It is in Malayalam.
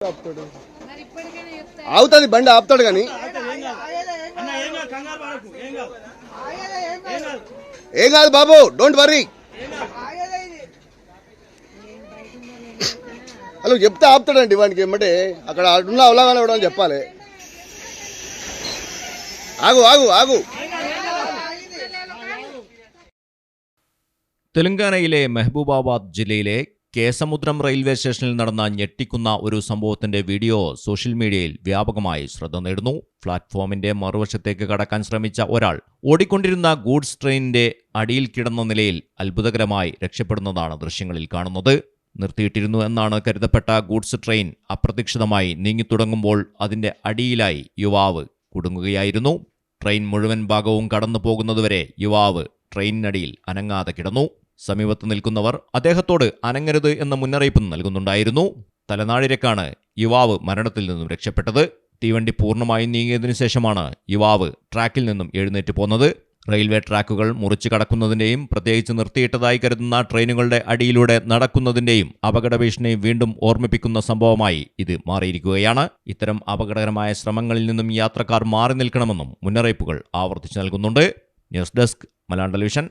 ఆపుతాడు ఆగుతుంది బండి ఆపుతాడు కానీ అన్న ఏం కాదు కంగారు పడకు ఏం కాదు ఏం కాదు ఏం కాదు బాబు డోంట్ వర్రీ హలో చెప్తే ఆపుతాడండి వానికి ఏమంటే అక్కడ ఉన్న అవలాగానే కూడా అని చెప్పాలి ఆగు ఆగు ఆగు തെലങ്കാനയിലെ മെഹബൂബാബാദ് ജില്ലയിലെ കേസമുദ്രം റെയിൽവേ സ്റ്റേഷനിൽ നടന്ന ഞെട്ടിക്കുന്ന ഒരു സംഭവത്തിന്റെ വീഡിയോ സോഷ്യൽ മീഡിയയിൽ വ്യാപകമായി ശ്രദ്ധ നേടുന്നു. പ്ലാറ്റ്ഫോമിന്റെ മറുവശത്തേക്ക് കടക്കാൻ ശ്രമിച്ച ഒരാൾ ഓടിക്കൊണ്ടിരുന്ന ഗൂഡ്സ് ട്രെയിനിന്റെ അടിയിൽ കിടന്ന നിലയിൽ അത്ഭുതകരമായി രക്ഷപ്പെടുന്നതാണ് ദൃശ്യങ്ങളിൽ കാണുന്നത്. നിർത്തിയിട്ടിരുന്നു എന്നാണ് കരുതപ്പെട്ട ഗൂഡ്സ് ട്രെയിൻ അപ്രതീക്ഷിതമായി നീങ്ങിത്തുടങ്ങുമ്പോൾ അതിന്റെ അടിയിലായി യുവാവ് കുടുങ്ങുകയായിരുന്നു. ട്രെയിൻ മുഴുവൻ ഭാഗവും കടന്നു പോകുന്നതുവരെ യുവാവ് ട്രെയിനിനടിയിൽ അനങ്ങാതെ കിടന്നു. സമീപത്ത് നിൽക്കുന്നവർ അദ്ദേഹത്തോട് അനങ്ങരുത് എന്ന മുന്നറിയിപ്പ് നൽകുന്നുണ്ടായിരുന്നു. തലനാഴിരക്കാണ് യുവാവ് മരണത്തിൽ നിന്നും രക്ഷപ്പെട്ടത്. തീവണ്ടി പൂർണമായും നീങ്ങിയതിനു ശേഷമാണ് യുവാവ് ട്രാക്കിൽ നിന്നും എഴുന്നേറ്റ് പോന്നത്. റെയിൽവേ ട്രാക്കുകൾ മുറിച്ചു കടക്കുന്നതിന്റെയും പ്രത്യേകിച്ച് നിർത്തിയിട്ടതായി കരുതുന്ന ട്രെയിനുകളുടെ അടിയിലൂടെ നടക്കുന്നതിന്റെയും അപകട വീണ്ടും ഓർമ്മിപ്പിക്കുന്ന സംഭവമായി ഇത് മാറിയിരിക്കുകയാണ്. ഇത്തരം അപകടകരമായ ശ്രമങ്ങളിൽ നിന്നും യാത്രക്കാർ മാറി നിൽക്കണമെന്നും മുന്നറിയിപ്പുകൾ ആവർത്തിച്ചു നൽകുന്നുണ്ട്. News desk Malayalam television.